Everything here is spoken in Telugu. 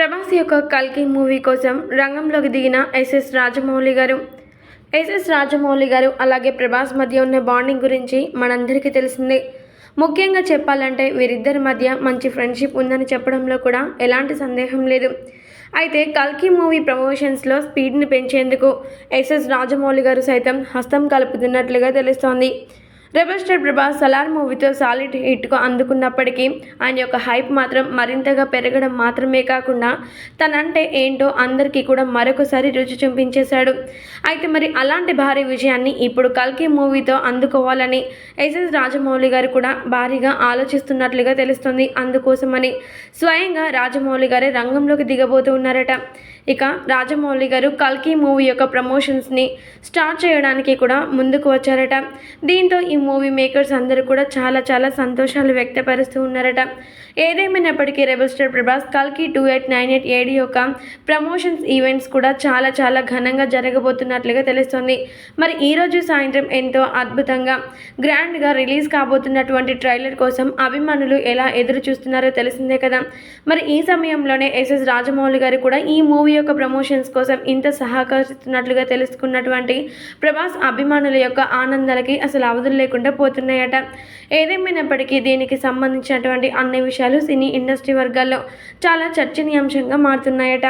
ప్రభాస్ యొక్క కల్కి మూవీ కోసం రంగంలోకి దిగిన ఎస్ఎస్ రాజమౌళి గారు. ఎస్ఎస్ రాజమౌళి గారు అలాగే ప్రభాస్ మధ్య ఉన్న బాండింగ్ గురించి మనందరికీ తెలిసిందే. ముఖ్యంగా చెప్పాలంటే వీరిద్దరి మధ్య మంచి ఫ్రెండ్షిప్ ఉందని చెప్పడంలో కూడా ఎలాంటి సందేహం లేదు. అయితే కల్కి మూవీ ప్రమోషన్స్లో స్పీడ్ని పెంచేందుకు ఎస్ఎస్ రాజమౌళి గారు సైతం హస్తం కలుపుతున్నట్లుగా తెలుస్తోంది. రెబల్ స్టార్ ప్రభాస్ సలార్ మూవీతో సాలిడ్ హిట్కు అందుకున్నప్పటికీ ఆయన యొక్క హైప్ మాత్రం మరింతగా పెరగడం మాత్రమే కాకుండా తనంటే ఏంటో అందరికీ కూడా మరొకసారి రుచి చూపించేశాడు. అయితే మరి అలాంటి భారీ విజయాన్ని ఇప్పుడు కల్కి మూవీతో అందుకోవాలని ఎస్ఎస్ రాజమౌళి గారు కూడా భారీగా ఆలోచిస్తున్నట్లుగా తెలుస్తుంది. అందుకోసమని స్వయంగా రాజమౌళి గారే రంగంలోకి దిగబోతూ ఉన్నారట. ఇక రాజమౌళి గారు కల్కి మూవీ యొక్క ప్రమోషన్స్ని స్టార్ట్ చేయడానికి కూడా ముందుకు వచ్చారట. దీంతో ఈ మూవీ మేకర్స్ అందరూ కూడా చాలా చాలా సంతోషాలు వ్యక్తపరుస్తూ ఉన్నారట. ఏదేమైనప్పటికీ రెబల్ స్టార్ ప్రభాస్ కల్కి two eight nine eight AD యొక్క ప్రమోషన్స్ ఈవెంట్స్ కూడా చాలా చాలా ఘనంగా జరగబోతున్నట్లుగా తెలుస్తుంది. మరి ఈరోజు సాయంత్రం ఎంతో అద్భుతంగా గ్రాండ్గా రిలీజ్ కాబోతున్నటువంటి ట్రైలర్ కోసం అభిమానులు ఎలా ఎదురు చూస్తున్నారో తెలిసిందే కదా. మరి ఈ సమయంలోనే ఎస్ఎస్ రాజమౌళి గారు కూడా ఈ మూవీ యొక్క ప్రమోషన్స్ కోసం ఇంత సహకరిస్తున్నట్లుగా తెలుసుకున్నటువంటి ప్రభాస్ అభిమానుల యొక్క ఆనందాలకి అసలు అవధులు లేకుండా పోతున్నాయట. ఏదేమైనప్పటికీ దీనికి సంబంధించినటువంటి అన్ని విషయాలు సినీ ఇండస్ట్రీ వర్గాల్లో చాలా చర్చనీయాంశంగా మారుతున్నాయట.